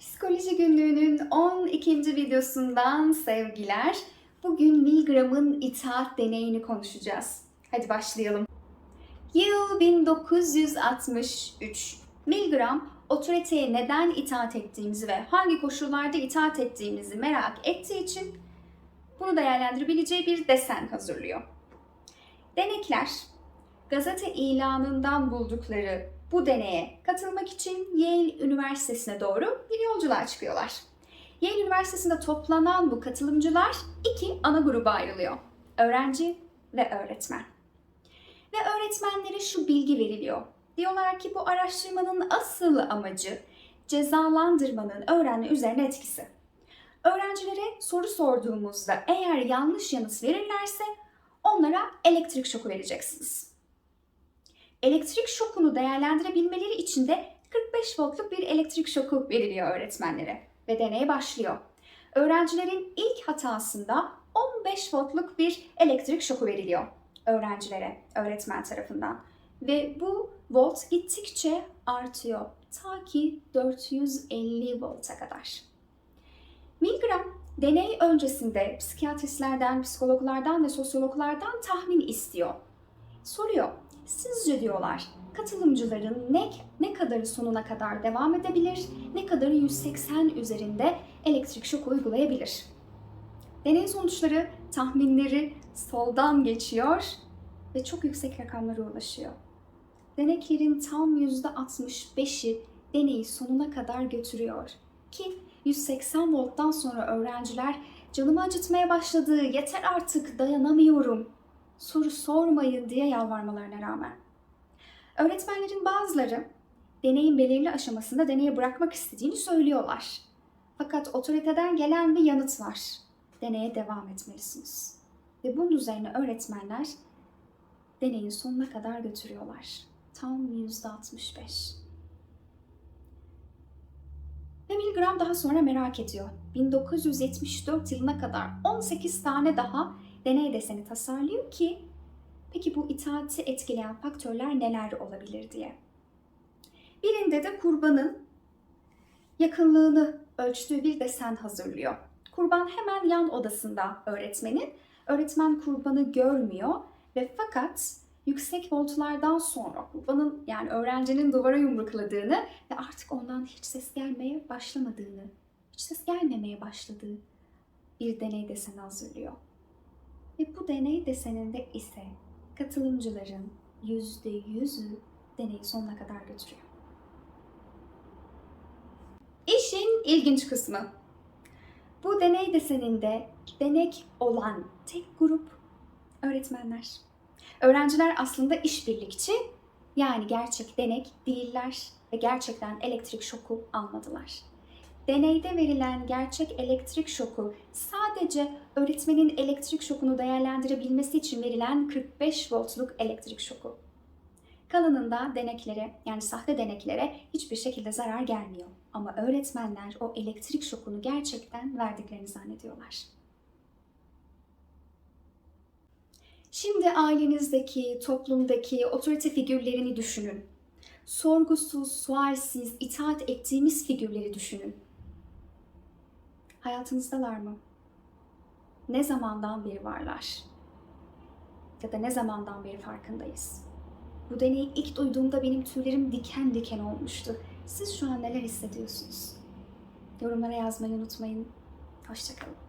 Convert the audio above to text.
Psikoloji günlüğünün 12. videosundan sevgiler. Bugün Milgram'ın itaat deneyini konuşacağız. Hadi başlayalım. Yıl 1963. Milgram, otoriteye neden itaat ettiğimizi ve hangi koşullarda itaat ettiğimizi merak ettiği için bunu değerlendirebileceği bir desen hazırlıyor. Denekler, gazete ilanından buldukları bu deneye katılmak için Yale Üniversitesi'ne doğru bir yolculuğa çıkıyorlar. Yale Üniversitesi'nde toplanan bu katılımcılar iki ana gruba ayrılıyor. Öğrenci ve öğretmen. Ve öğretmenlere şu bilgi veriliyor. Diyorlar ki bu araştırmanın asıl amacı cezalandırmanın öğrenme üzerine etkisi. Öğrencilere soru sorduğumuzda eğer yanlış yanıt verirlerse onlara elektrik şoku vereceksiniz. Elektrik şokunu değerlendirebilmeleri için de 45 voltluk bir elektrik şoku veriliyor öğretmenlere ve deney başlıyor. Öğrencilerin ilk hatasında 15 voltluk bir elektrik şoku veriliyor öğrencilere öğretmen tarafından ve bu volt gittikçe artıyor ta ki 450 volta kadar. Milgram deney öncesinde psikiyatristlerden, psikologlardan ve sosyologlardan tahmin istiyor. Soruyor, sizce diyorlar katılımcıların ne, ne kadarı sonuna kadar devam edebilir, ne kadarı 180 üzerinde elektrik şok uygulayabilir? Deney sonuçları tahminleri soldan geçiyor ve çok yüksek rakamlara ulaşıyor. Deneklerin tam %65'i deneyi sonuna kadar götürüyor. Ki 180 volttan sonra öğrenciler canımı acıtmaya başladı, yeter artık dayanamıyorum, soru sormayın diye yalvarmalarına rağmen. Öğretmenlerin bazıları deneyin belirli aşamasında deneyi bırakmak istediğini söylüyorlar. Fakat otoriteden gelen bir yanıt var. Deneye devam etmelisiniz. Ve bunun üzerine öğretmenler deneyin sonuna kadar götürüyorlar. Tam %65. Ve Milgram daha sonra merak ediyor. 1974 yılına kadar 18 tane daha deney deseni tasarlıyor ki peki bu itaati etkileyen faktörler neler olabilir diye. Birinde de kurbanın yakınlığını ölçtüğü bir desen hazırlıyor. Kurban hemen yan odasında öğretmenin. Öğretmen kurbanı görmüyor ve fakat yüksek voltlardan sonra kurbanın yani öğrencinin duvara yumrukladığını ve artık ondan hiç ses gelmeye başlamadığını, hiç ses gelmemeye başladığı bir deney deseni hazırlıyor. Ve bu deney deseninde ise katılımcıların yüzde yüzü deneyi sonuna kadar götürüyor. İşin ilginç kısmı. Bu deney deseninde denek olan tek grup öğretmenler. Öğrenciler aslında işbirlikçi yani gerçek denek değiller ve gerçekten elektrik şoku almadılar. Deneyde verilen gerçek elektrik şoku sadece öğretmenin elektrik şokunu değerlendirebilmesi için verilen 45 voltluk elektrik şoku. Kalanında deneklere yani sahte deneklere hiçbir şekilde zarar gelmiyor. Ama öğretmenler o elektrik şokunu gerçekten verdiklerini zannediyorlar. Şimdi ailenizdeki, toplumdaki otorite figürlerini düşünün. Sorgusuz, sualsiz, itaat ettiğimiz figürleri düşünün. Hayatınızdalar mı? Ne zamandan beri varlar? Ya da ne zamandan beri farkındayız? Bu deneyi ilk duyduğumda benim tüylerim diken diken olmuştu. Siz şu an neler hissediyorsunuz? Yorumlara yazmayı unutmayın. Hoşçakalın.